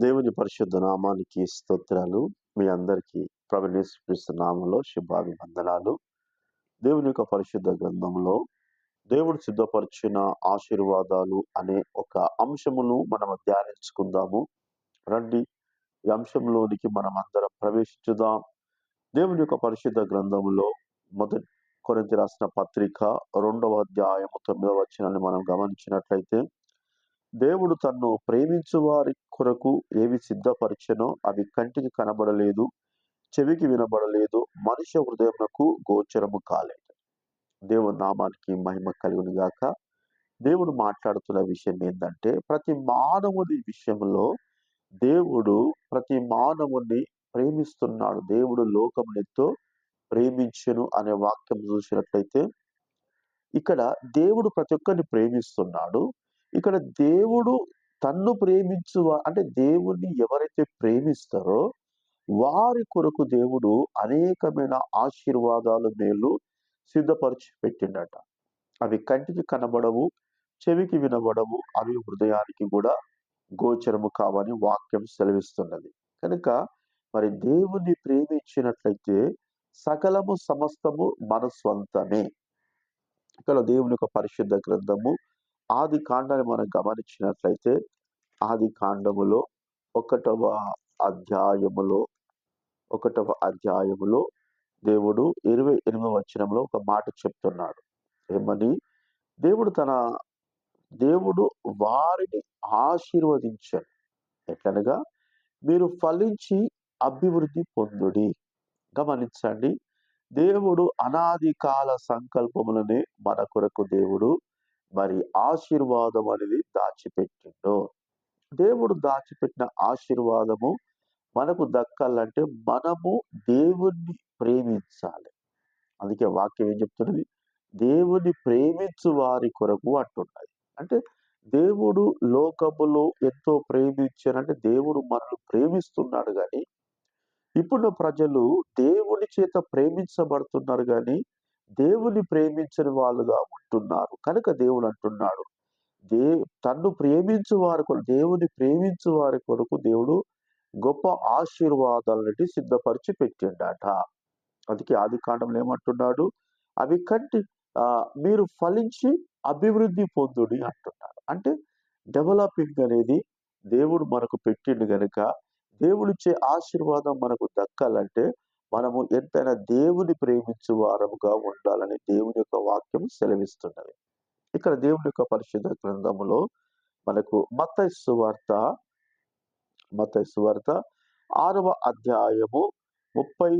దేవుని పరిశుద్ధ నామానికి స్తోత్రాలు. మీ అందరికీ ప్రవణేశ్వరిస్తు నామంలో శుభాభివందనాలు. దేవుని యొక్క పరిశుద్ధ గ్రంథంలో దేవుడు సిద్ధపరిచిన ఆశీర్వాదాలు అనే ఒక అంశమును మనం ధ్యానించుకుందాము. రండి ఈ అంశంలోనికి మనం అందరం ప్రవేశించుదాం. దేవుని యొక్క పరిశుద్ధ గ్రంథములో మొదటి కొరింత రాసిన పత్రిక రెండవ అధ్యాయము తొమ్మిదవ వచనాన్ని మనం గమనించినట్లయితే దేవుడు తన్ను ప్రేమించు వారి కొరకు ఏవి సిద్ధపరిచనో అవి కంటికి కనబడలేదు చెవికి వినబడలేదు మనిషి హృదయమునకు గోచరము కాలేదు. దేవుని నామానికి మహిమ కలుగును గాక. దేవుడు మాట్లాడుతున్న విషయం ఏంటంటే ప్రతి మానవుని విషయంలో దేవుడు ప్రతి మానవుని ప్రేమిస్తున్నాడు. దేవుడు లోకమునితో ప్రేమించెను అనే వాక్యం చూసినట్లయితే ఇక్కడ దేవుడు ప్రతి ఒక్కరిని ప్రేమిస్తున్నాడు. ఇక్కడ దేవుడు తన్ను ప్రేమించు అంటే దేవుణ్ణి ఎవరైతే ప్రేమిస్తారో వారి కొరకు దేవుడు అనేకమైన ఆశీర్వాదాలు మేలు సిద్ధపరిచి పెట్టిండట అవి కంటికి కనబడవు చెవికి వినబడవు అవి హృదయానికి కూడా గోచరము కావని వాక్యం సెలవిస్తున్నది. కనుక మరి దేవుణ్ణి ప్రేమించినట్లయితే సకలము సమస్తము మన స్వంతమే. ఇక్కడ దేవుని యొక్క పరిశుద్ధ గ్రంథము ఆది కాండాన్ని మనం గమనించినట్లయితే ఆది కాండములో ఒకటవ అధ్యాయములో ఒకటవ అధ్యాయములో దేవుడు ఇరవై ఎనిమిదవ వచనంలో ఒక మాట చెప్తున్నాడు. ఏమని? దేవుడు తన దేవుడు వారిని ఆశీర్వదించాడు ఎట్లనగా? మీరు ఫలించి అభివృద్ధి పొందుడి. గమనించండి. దేవుడు అనాది కాల సంకల్పములనే మన కొరకు దేవుడు మరి ఆశీర్వాదం అనేది దాచిపెట్టిండు. దేవుడు దాచిపెట్టిన ఆశీర్వాదము మనకు దక్కాలంటే మనము దేవుణ్ణి ప్రేమించాలి. అందుకే వాక్యం ఏం చెప్తున్నది? దేవుని ప్రేమించు వారి కొరకు అంటున్నది. అంటే దేవుడు లోకములో ఎంతో ప్రేమించారంటే దేవుడు మనల్ని ప్రేమిస్తున్నాడు కానీ ఇప్పుడు ప్రజలు దేవుని చేత ప్రేమించబడుతున్నారు కానీ దేవుని ప్రేమించని వాళ్ళుగా ఉంటున్నారు. కనుక దేవుడు అంటున్నాడు దే తన్ను ప్రేమించు వారి కొరకు దేవుని ప్రేమించు వారి కొరకు దేవుడు గొప్ప ఆశీర్వాదాలన్నిటి సిద్ధపరిచి పెట్టిండట. అందుకే ఆది కాండంలో ఏమంటున్నాడు అవి కంటి ఆ మీరు ఫలించి అభివృద్ధి పొందుడి అంటున్నాడు. అంటే డెవలపింగ్ అనేది దేవుడు మనకు పెట్టిండు గనుక దేవుడిచ్చే ఆశీర్వాదం మనకు దక్కాలంటే మనము ఎంతైనా దేవుని ప్రేమించు వారముగా ఉండాలని దేవుని యొక్క వాక్యం సెలవిస్తున్నది. ఇక్కడ దేవుని యొక్క పరిశుద్ధ గ్రంథములో మనకు మత్తైసు వార్త మత్తైసు వార్త ఆరవ అధ్యాయము ముప్పై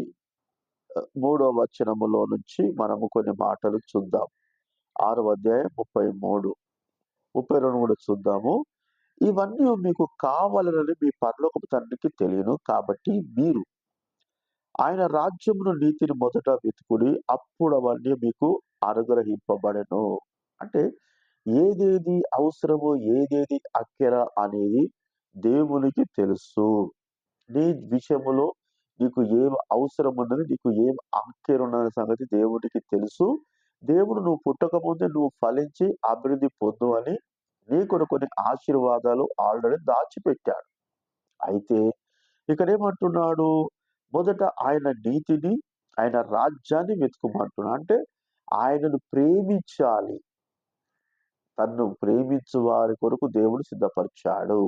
మూడవ వచనములో నుంచి మనము కొన్ని మాటలు చూద్దాం. ఆరవ అధ్యాయం ముప్పై మూడు ముప్పై రెండు కూడా చూద్దాము. ఇవన్నీ మీకు కావాలనని మీ పరలోకపు తండ్రికి తెలియను కాబట్టి మీరు ఆయన రాజ్యమును నీతిని మొదట వెతుకుడి అప్పుడు అవన్నీ మీకు అనుగ్రహింపబడను. అంటే ఏదేది అవసరమో ఏదేది అక్కెర అనేది దేవునికి తెలుసు. నీ విషయములో నీకు ఏం అవసరం ఉన్నది నీకు ఏం అక్కెర ఉన్నది సంగతి దేవునికి తెలుసు. దేవుడు నువ్వు పుట్టకముందే నువ్వు ఫలించి అభివృద్ధి పొందు అని నీ కొన్ని ఆశీర్వాదాలు ఆల్రెడీ దాచిపెట్టాడు. అయితే ఇక్కడ ఏమంటున్నాడు మొదట ఆయన నీతిని ఆయన రాజ్యాన్ని వెతుకుమంటున్నాడు అంటే ఆయనను ప్రేమించాలి. తన్ను ప్రేమించు వారి కొరకు దేవుడు సిద్ధపరిచాడు.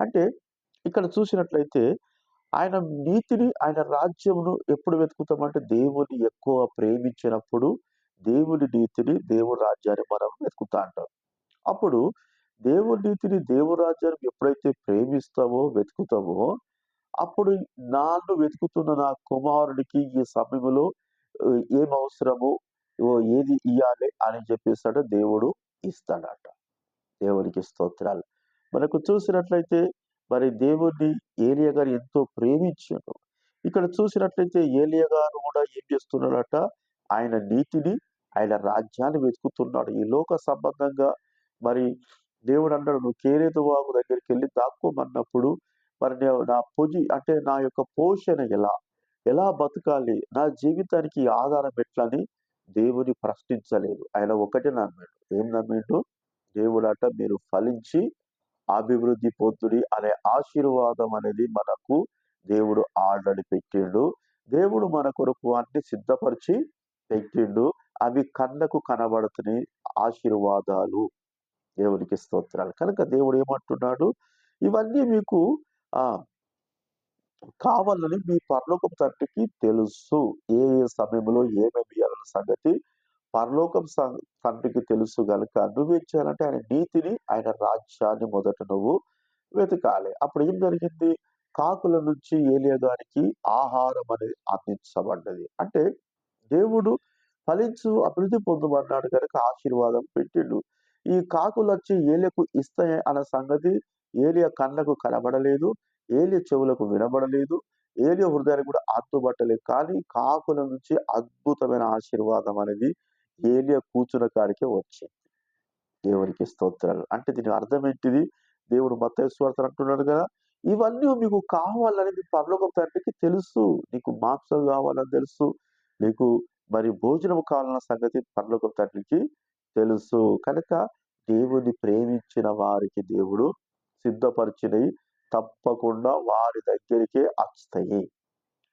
అంటే ఇక్కడ చూసినట్లయితే ఆయన నీతిని ఆయన రాజ్యమును ఎప్పుడు వెతుకుతామంటే దేవుని ఎక్కువ ప్రేమించినప్పుడు దేవుని నీతిని దేవుని రాజ్యాన్ని మనం వెతుకుతా అంటాం. అప్పుడు దేవుని నీతిని దేవుని రాజ్యాన్ని ఎప్పుడైతే ప్రేమిస్తామో వెతుకుతామో అప్పుడు నాన్ను వెతుకుతున్న నా కుమారుడికి ఈ సమయంలో ఏం అవసరమో? ఏది ఇయ్యాలి? అని చెప్పేస్తాడు దేవుడు ఇస్తాడట. దేవునికి స్తోత్రాలు. మనకు చూసినట్లయితే మరి దేవుణ్ణి ఏలియా గారు ఎంతో ప్రేమించాడు ఇక్కడ చూసినట్లయితే ఏలియా గారు కూడా ఏం చేస్తున్నాడట? ఆయన నీతిని ఆయన రాజ్యాన్ని వెతుకుతున్నాడు. ఈ లోక సంబంధంగా మరి దేవుడు అన్నాడు నువ్వు కేరేదు వాగు దగ్గరికి వెళ్ళి దాక్కోమన్నప్పుడు మరి నా పొజి అంటే నా యొక్క పోషణ ఎలా? ఎలా బతకాలి? నా జీవితానికి ఆధారం ఎట్లని? దేవుని ప్రశ్నించలేదు. ఆయన ఒకటే నమ్మాడు. ఏం నమ్మిండు? అట మీరు ఫలించి అభివృద్ధి పొందుడి అనే ఆశీర్వాదం అనేది మనకు దేవుడు ఆల్రెడీ పెట్టిండు. దేవుడు మన కొరకు అన్ని సిద్ధపరిచి పెట్టిండు. అవి కళ్ళకు కనబడుతున్నాయి ఆశీర్వాదాలు. దేవునికి స్తోత్రాలు. కనుక దేవుడు ఏమంటున్నాడు? ఇవన్నీ మీకు కావాలని మీ పరలోకం తండ్రికి తెలుసు. ఏ ఏ సమయంలో ఏమేమి ఇవ్వాలన్న సంగతి పరలోకం తండ్రికి తెలుసు గనుక నువ్వేం చేయాలంటే ఆయన నీతిని ఆయన రాజ్యాన్ని మొదట నువ్వు వెతకాలి. అప్పుడు ఏం జరిగింది? కాకుల నుంచి ఏలియా గారికి ఆహారం అనేది అందించబడ్డది. అంటే దేవుడు ఫలించు అభివృద్ధి పొందమన్నాడు కనుక ఆశీర్వాదం పెట్టిండు. ఈ కాకులు వచ్చి ఏలియకు ఇస్తాయి అన్న సంగతి ఏలియా కళ్ళకు కనబడలేదు ఏలియా చెవులకు వినబడలేదు ఏలియా హృదయానికి కూడా అద్దుబట్టలేదు. కానీ కాకుల నుంచి అద్భుతమైన ఆశీర్వాదం అనేది ఏలియా కూర్చున్న కాడికే వచ్చింది. దేవునికి స్తోత్రాలు. అంటే దీని అర్థం ఏంటిది? దేవుడు మత్తేశ్వర్తలు అంటున్నాడు కదా ఇవన్నీ మీకు కావాలని మీ పరలోకం తండ్రికి తెలుసు. నీకు మాంసం కావాలని తెలుసు. నీకు మరి భోజనం కావాలన్న సంగతి పరలోకం తండ్రికి తెలుసు. కనుక దేవుని ప్రేమించిన వారికి దేవుడు సిద్ధపరిచినవి తప్పకుండా వారి దగ్గరికే వస్తాయి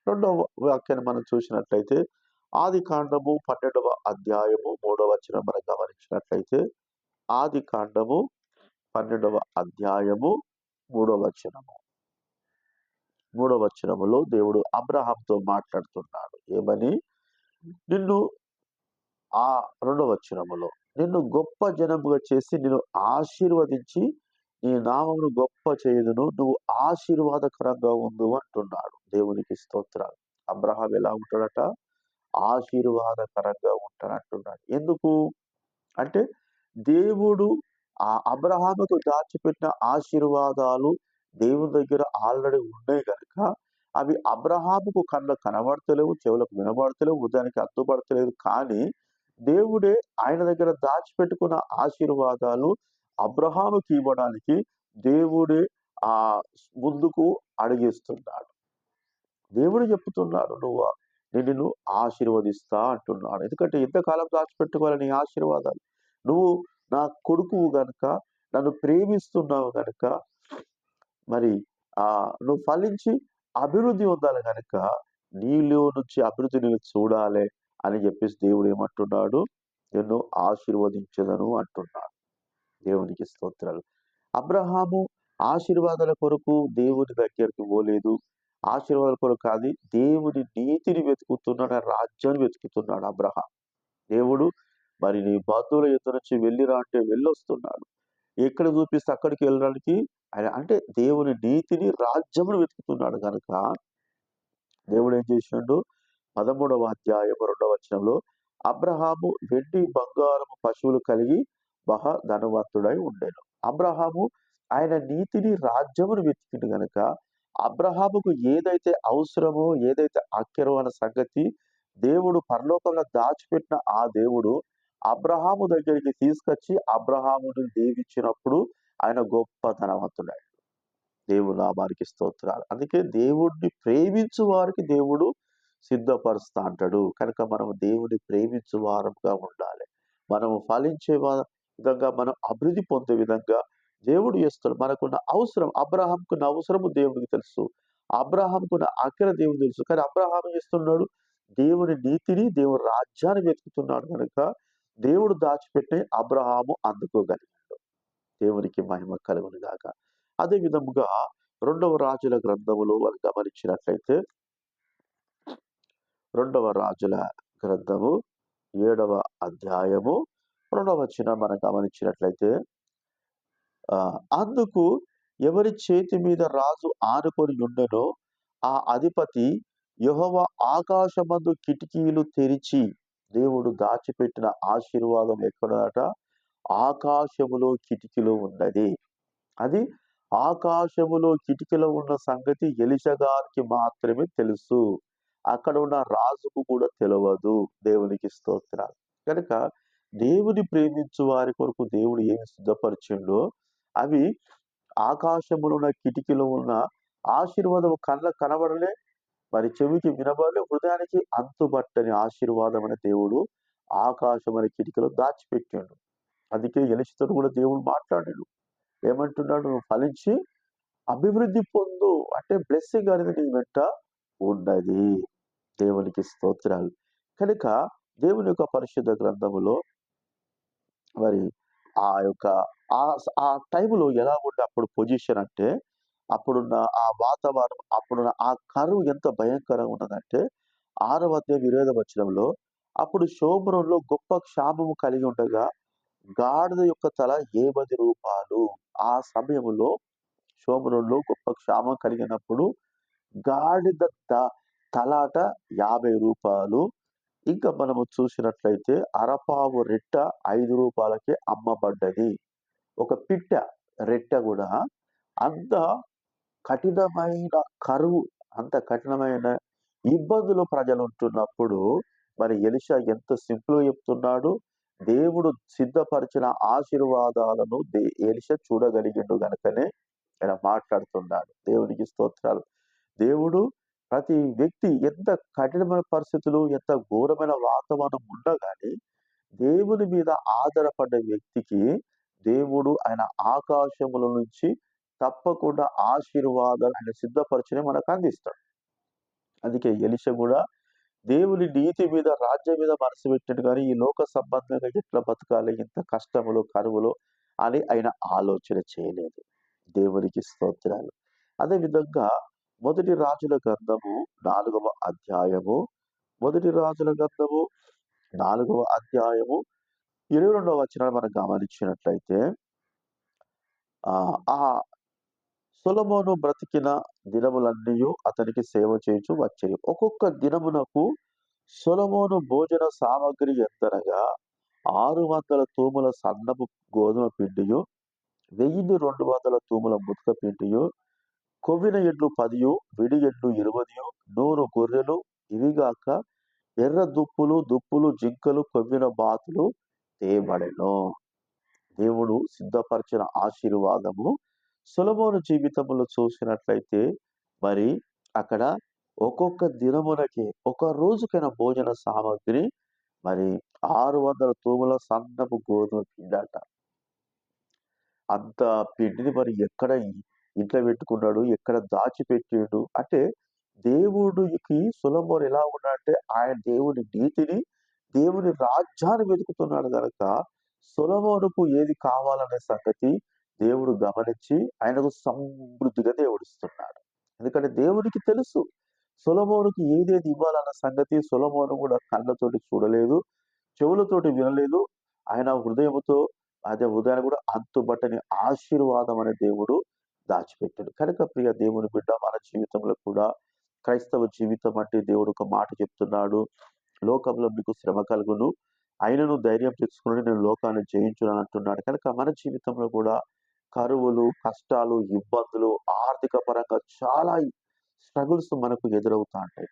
రెండవ వాక్యాన్ని మనం చూసినట్లయితే ఆది కాండము పన్నెండవ అధ్యాయము మూడవ వచనం మనం గమనించినట్లయితే ఆది కాండము పన్నెండవ అధ్యాయము మూడవ వచనము. మూడవ వచనములో దేవుడు అబ్రహాంతో మాట్లాడుతున్నాడు. ఏమని? నిన్ను ఆ రెండవ వచనములో నిన్ను గొప్ప జనముగా చేసి నిన్ను ఆశీర్వదించి నీ నామమును గొప్ప చేయుదును నువ్వు ఆశీర్వాదకరంగా ఉండు అంటున్నాడు. దేవునికి స్తోత్రాలు. అబ్రహాం ఎలా ఉంటాడట? ఆశీర్వాదకరంగా ఉంటాడంటున్నాడు ఎందుకు? అంటే దేవుడు ఆ అబ్రహాముకు దాచిపెట్టిన ఆశీర్వాదాలు దేవుని దగ్గర ఆల్రెడీ ఉన్నాయి కనుక అవి అబ్రహాముకు కళ్ళకు కనబడతలేవు చెవులకు వినబడతలేవు హృదయానికి అద్దుపడతలేదు. కానీ దేవుడే ఆయన దగ్గర దాచిపెట్టుకున్న ఆశీర్వాదాలు అబ్రహాముకి ఇవ్వడానికి దేవుడే ఆ ముందుకు అడిగిస్తున్నాడు. దేవుడు చెప్తున్నాడు నువ్వు నిన్ను ఆశీర్వదిస్తా అంటున్నాడు. ఎందుకంటే ఇంతకాలం దాచిపెట్టుకోవాలి నీ ఆశీర్వాదాలు? నువ్వు నా కొడుకువు గనక నన్ను ప్రేమిస్తున్నావు గనక మరి ఆ నువ్వు ఫలించి అభివృద్ధి ఉండాలి కనుక నీలో నుంచి అభివృద్ధి నువ్వు చూడాలి అని చెప్పేసి దేవుడు ఏమంటున్నాడు? నిన్ను ఆశీర్వదించదను అంటున్నాడు. దేవునికి స్తోత్రాలు. అబ్రహాము ఆశీర్వాదాల కొరకు దేవుని దగ్గరికి పోలేదు. ఆశీర్వాదాల కొరకు కాదు దేవుని నీతిని వెతుకుతున్నాడు ఆ రాజ్యాన్ని వెతుకుతున్నాడు అబ్రహాం. దేవుడు మరి నీ బంధువుల ఎదురు నుంచి వెళ్ళిరా అంటే వెళ్ళొస్తున్నాడు. ఎక్కడ చూపిస్తే అక్కడికి వెళ్ళడానికి? ఆయన అంటే దేవుని నీతిని రాజ్యమును వెతుకుతున్నాడు కనుక దేవుడు ఏం చేసిండు? పదమూడవ అధ్యాయం రెండవ వచనంలో అబ్రహాము వెండి బంగారము పశువులు కలిగి మహా ధనవంతుడై ఉండేను. అబ్రహాము ఆయన నీతిని రాజ్యమును వెతికిండు గనుక అబ్రహాముకు ఏదైతే అవసరమో ఏదైతే అక్కరో అన్న సంగతి దేవుడు పరలోకంలో దాచిపెట్టిన ఆ దేవుడు అబ్రహాము దగ్గరికి తీసుకొచ్చి అబ్రహామును దీవించినప్పుడు ఆయన గొప్ప ధనవంతుడాడు దేవుడు వారికి స్తోత్రాలు. అందుకే దేవుడిని ప్రేమించు వారికి దేవుడు సిద్ధపరుస్తా అంటాడు. కనుక మనం దేవుని ప్రేమించు వారంగా ఉండాలి. మనము ఫలించే విధంగా మనం అభివృద్ధి పొందే విధంగా దేవుడు చేస్తాడు. మనకున్న అవసరం అబ్రహాంకున్న అవసరము దేవుడికి తెలుసు. అబ్రహాంకున్న అక్కర దేవుడు తెలుసు. కానీ అబ్రహాం చేస్తున్నాడు? దేవుని నీతిని దేవుని రాజ్యాన్ని వెతుకుతున్నాడు కనుక దేవుడు దాచిపెట్టే అబ్రహాము అందుకోగలిగాడు. దేవునికి మహిమ కలుగును గాక. అదే విధముగా రెండవ రాజుల గ్రంథములో మనం గమనించినట్లయితే రెండవ రాజుల గ్రంథము ఏడవ అధ్యాయము రెండవ వచ్చిన మనం గమనించినట్లయితే అందుకు ఎవరి చేతి మీద రాజు ఆనుకొని ఉండనో ఆ అధిపతి యహోవ ఆకాశమందు కిటికీలు తెరిచి దేవుడు దాచిపెట్టిన ఆశీర్వాదం ఎక్కడట ఆకాశములో కిటికీలో ఉన్నది. అది ఆకాశములో కిటికీలో ఉన్న సంగతి ఎలిషగారికి మాత్రమే తెలుసు. అక్కడ ఉన్న రాజుకు కూడా తెలియదు దేవునికి స్తోత్రాలు. కనుక దేవుని ప్రేమించు వారి కొరకు దేవుడు ఏమి సిద్ధపరిచిండో అవి ఆకాశములో ఉన్న కిటికీలో ఉన్న ఆశీర్వాదం కళ్ళ కనబడలే మరి చెవికి వినబడలే హృదయానికి అంతుబట్టని ఆశీర్వాదం అనే దేవుడు ఆకాశం అనే కిటికీలో దాచిపెట్టాడు. అందుకే ఎలిషతో కూడా దేవుడు మాట్లాడాడు. ఏమంటున్నాడు? నువ్వు ఫలించి అభివృద్ధి పొందు అంటే బ్లెస్సింగ్ అనేది నీ వెంట ఉన్నది. దేవునికి స్తోత్రాలు. కనుక దేవుని యొక్క పరిశుద్ధ గ్రంథములో మరి ఆ యొక్క ఆ ఆ టైంలో ఎలా ఉండే అప్పుడు పొజిషన్ అంటే అప్పుడున్న ఆ వాతావరణం అప్పుడున్న ఆ కరువు ఎంత భయంకరంగా ఉన్నదంటే ఆరవ అధ్యాయం ఇరవై వచనంలో అప్పుడు శోభనంలో గొప్ప క్షామము కలిగి ఉండగా గాడిద యొక్క తల ఏమది రూపాలు. ఆ సమయంలో శోభనంలో గొప్ప క్షామం కలిగినప్పుడు గాడిద త- తలాట యాభై రూపాయలు ఇంకా మనము చూసినట్లయితే అరపావు రెట్ట ఐదు రూపాయలకి అమ్మబడ్డది. ఒక పిట్ట రెట్ట కూడా అంత కఠినమైన కరువు అంత కఠినమైన ఇబ్బందులు ప్రజలు ఉంటున్నప్పుడు మరి ఎలిషా ఎంత సింపుల్ చెప్తున్నాడు. దేవుడు సిద్ధపరిచిన ఆశీర్వాదాలను దే ఎలిష చూడగలిగిండు గనుకనే ఆయన మాట్లాడుతున్నాడు. దేవునికి స్తోత్రాలు. దేవుడు ప్రతి వ్యక్తి ఎంత కఠినమైన పరిస్థితులు ఎంత ఘోరమైన వాతావరణం ఉన్నా కానీ దేవుని మీద ఆధారపడ్డ వ్యక్తికి దేవుడు ఆయన ఆకాశముల నుంచి తప్పకుండా ఆశీర్వాదాలు ఆయన సిద్ధపరచని మనకు అందిస్తాడు. అందుకే ఎలిష కూడా దేవుని నీతి మీద రాజ్యం మీద మనసు పెట్టాడు కానీ ఈ లోక సంబంధంగా ఎట్లా బతకాలి ఇంత కష్టములు కరువులు అని ఆయన ఆలోచన చేయలేదు. దేవునికి స్తోత్రాలు. అదే విధంగా మొదటి రాజుల గ్రంథము నాలుగవ అధ్యాయము. మొదటి రాజుల గ్రంథము నాలుగవ అధ్యాయము ఇరవై రెండవ వచనాన్ని మనం గమనించినట్లయితే ఆ ఆ బ్రతికిన దినములన్నీ అతనికి సేవ చేయించు వచ్చేవి ఒక్కొక్క దినమునకు సొలొమోను భోజన సామగ్రి ఎంతనగా ఆరు వందల తూముల సన్నపు గోధుమ పిండియు వెయ్యిన్ని రెండు వందల తూముల ముతక పిండియు కొవ్విన ఎడ్లు పదియు విడి ఎడ్లు ఇరవదియు నూరు గొర్రెలు ఇవిగాక ఎర్ర దుప్పులు దుప్పులు జింకలు కొవ్విన బాతులు తేబడెను. దేవుడు సిద్ధపరిచిన ఆశీర్వాదము సులభోను జీవితంలో చూసినట్లయితే మరి అక్కడ ఒక్కొక్క దినమునకి ఒక రోజుకైన భోజన సామాగ్రి మరి ఆరు వందల తూముల సన్నపు గోధుమ పిండట అంత పిండిని మరి ఎక్కడ ఇంట్లో పెట్టుకున్నాడు ఎక్కడ దాచిపెట్టాడు. అంటే దేవుడికి సులభం ఎలా ఉన్నాడంటే ఆయన దేవుని నీతిని దేవుని రాజ్యాన్ని వెతుకుతున్నాడు కనుక సులభమునకు ఏది కావాలనే సంగతి దేవుడు గమనించి ఆయనకు సమృద్ధిగా దేవుడిస్తున్నాడు. ఎందుకంటే దేవునికి తెలుసు సులభమునికి ఏదేది ఇవ్వాలన్న సంగతి సులభమును కూడా కళ్ళతోటి చూడలేదు చెవులతోటి వినలేదు. ఆయన హృదయముతో అదే హృదయాన్ని కూడా అంతుబట్టని ఆశీర్వాదం అనే దేవుడు దాచిపెట్టాడు. కనుక ప్రియ దేవుని బిడ్డ మన జీవితంలో కూడా క్రైస్తవ జీవితం అంటే దేవుడు ఒక మాట చెప్తున్నాడు. లోకంలో మీకు శ్రమ కలుగును. అయినను ధైర్యం తెచ్చుకుని నేను లోకాన్ని జయించును అంటున్నాడు. కనుక మన జీవితంలో కూడా కరువులు కష్టాలు ఇబ్బందులు ఆర్థిక పరంగా చాలా స్ట్రగుల్స్ మనకు ఎదురవుతా ఉంటాయి.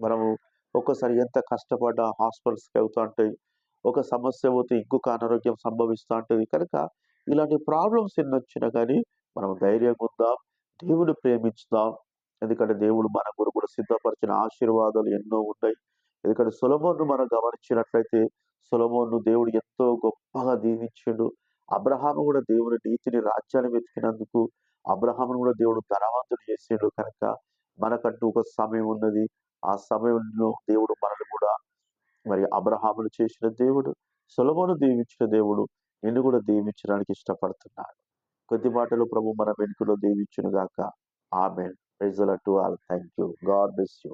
మనము ఒక్కసారి ఎంత కష్టపడ్డా హాస్పిటల్స్కి అవుతూ ఉంటాయి. ఒక సమస్య పోతే ఇంకొక అనారోగ్యం సంభవిస్తూ ఉంటుంది. కనుక ఇలాంటి ప్రాబ్లమ్స్ ఎన్ని వచ్చినా కానీ మనం ధైర్యంగా ఉందాం దేవుని ప్రేమించుదాం. ఎందుకంటే దేవుడు మన గురు కూడా సిద్ధపరిచిన ఆశీర్వాదాలు ఎన్నో ఉన్నాయి. ఎందుకంటే సులభను మనం గమనించినట్లయితే సులభంను దేవుడు ఎంతో గొప్పగా దీవించాడు. అబ్రహాము కూడా దేవుని నీతిని రాజ్యాన్ని వెతికినందుకు అబ్రహామును కూడా దేవుడు ధనవంతుడు చేసాడు కనుక మనకంటూ ఒక సమయం ఉన్నది. ఆ సమయంలో దేవుడు మనల్ని కూడా మరి అబ్రహామును చేసిన దేవుడు సులభను దీవించిన దేవుడు నిన్ను కూడా దీవించడానికి ఇష్టపడుతున్నాడు. కొద్ది మాటలు ప్రభు మన వెనుకలో దీవించును గాక ఆమె ప్రైజుల to all. Thank you God bless you.